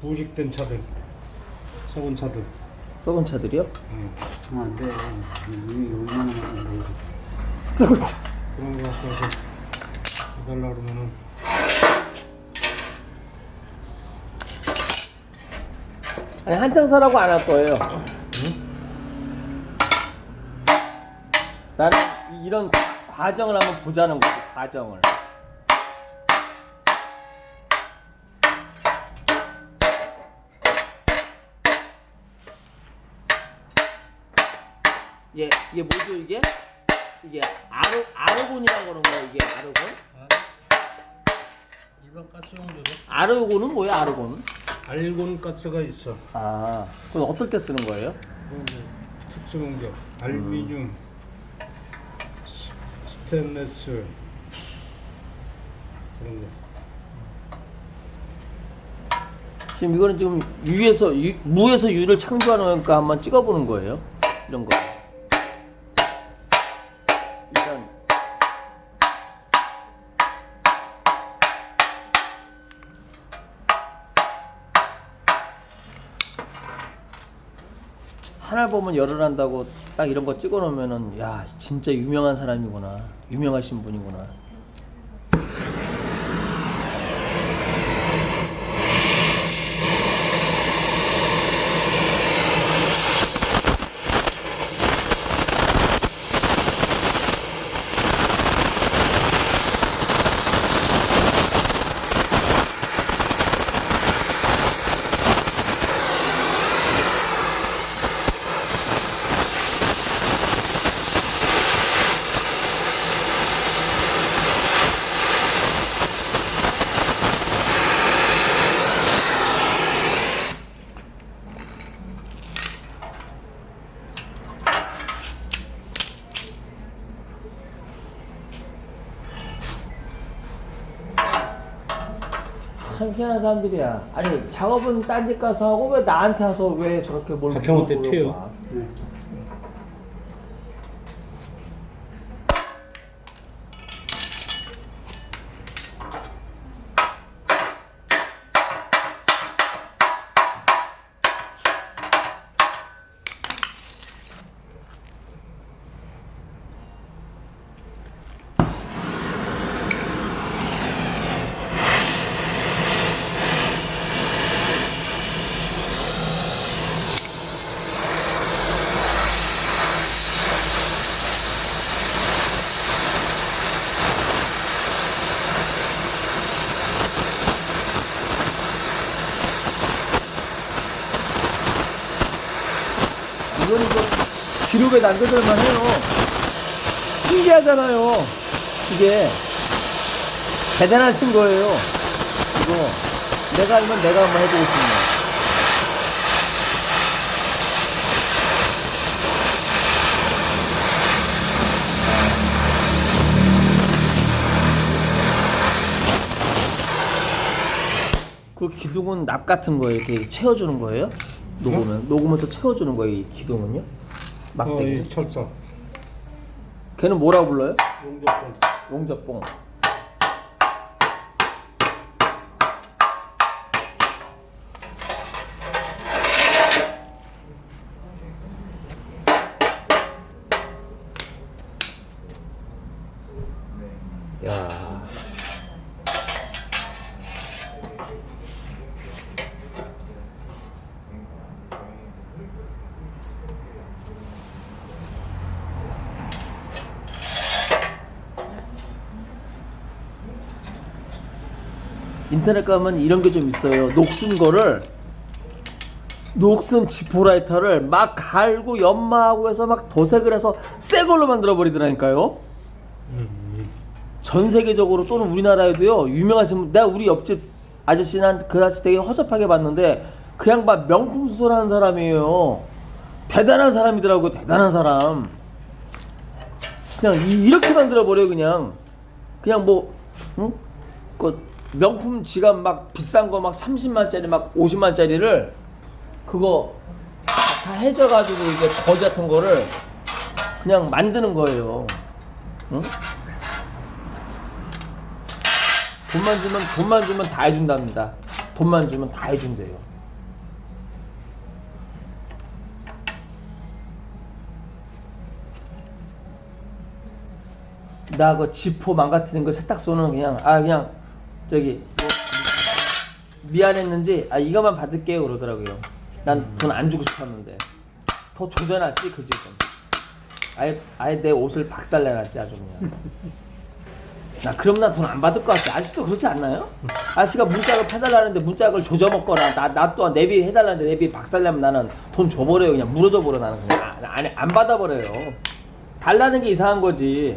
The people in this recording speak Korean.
부식된 차들, 썩은 차들. 썩은 차들이요? 응. 안 돼. 이미 얼마나 많은데. 썩은 차. 그런 거 갖고 와서 해달라 그러면은 아니 한창 사라고 안 할 거예요. 나는 이- 이런 과정을 한번 보자는 거지. 과정을. 얘 이게 뭐죠 이게? 이게 아르 아르곤이라고 그러는 거야 이게 아르곤? 일반 가스 용도로 아르곤은 뭐야 아르곤은? 알곤 가스가 있어. 아 그럼 어떨 때 쓰는 거예요? 그건 뭐 특수 공격, 알미늄, 스- 스테인레스 그런 거. 지금 이거는 지금 유에서 유, 무에서 유를 창조하는 거 한번 찍어보는 거예요. 이런 거. 일단 하나 보면 열을 한다고 딱 이런 거 찍어 놓으면은 야 진짜 유명한 사람이구나 유명하신 분이구나. 참 희한한 사람들이야. 아니 작업은 딴 집 가서 하고 왜 나한테 와서 왜 저렇게 뭘 박형호 때 튀어요. 네. 이건 이거 기록에 남겨둘만 해요. 신기하잖아요. 이게 대단하신 거예요. 이거 내가 알면 내가 한번 해보고 싶네. 그 기둥은 납 같은 거예요. 이렇게 채워주는 거예요? 녹으면 녹으면서 채워주는 거예요. 이 기둥은요? 어, 막대기. 이 철사, 걔는 뭐라고 불러요? 용접봉. 용접봉. 인터넷 가면 이런 게 좀 있어요. 녹슨 거를 녹슨 지포라이터를 막 갈고 연마하고 해서 막 도색을 해서 새 걸로 만들어 버리더라니까요. 음, 전 세계적으로 또는 우리나라에도요 유명하신 분 내가 우리 옆집 아저씨는 그 아저씨 되게 허접하게 봤는데 그 양반 명품 수술하는 사람이에요 대단한 사람이더라고 대단한 사람 그냥 이, 렇게 만들어 버려 그냥 그냥 뭐 응? 그 명품 지갑 막 비싼 거 막 30만짜리 막 50만짜리를 그거 다 해져가지고 이제 거지 같은 거를 그냥 만드는 거예요 응? 돈만 주면 돈만 주면 다 해준답니다. 돈만 주면 다 해준대요. 나 그 지포 망가뜨린 거 세탁소는 그냥 아 그냥 저기 뭐 미안했는지 아 이거만 받을게요 그러더라고요. 난 돈 안 주고 싶었는데 더 조져놨지 그 집은. 아예 아예 내 옷을 박살내놨지 아주 그냥. 나 그럼 난돈안 받을 것 같아. 아직도 그렇지 않나요? 아저씨가 문짝을 파달라는데 문짝을 조져 먹거나 나, 나 또한 내비 해달라는데 내비 박살내면 나는 돈 줘버려요. 그냥 물어줘 버려 나는 그냥 안, 안, 안 받아버려요. 달라는 게 이상한 거지.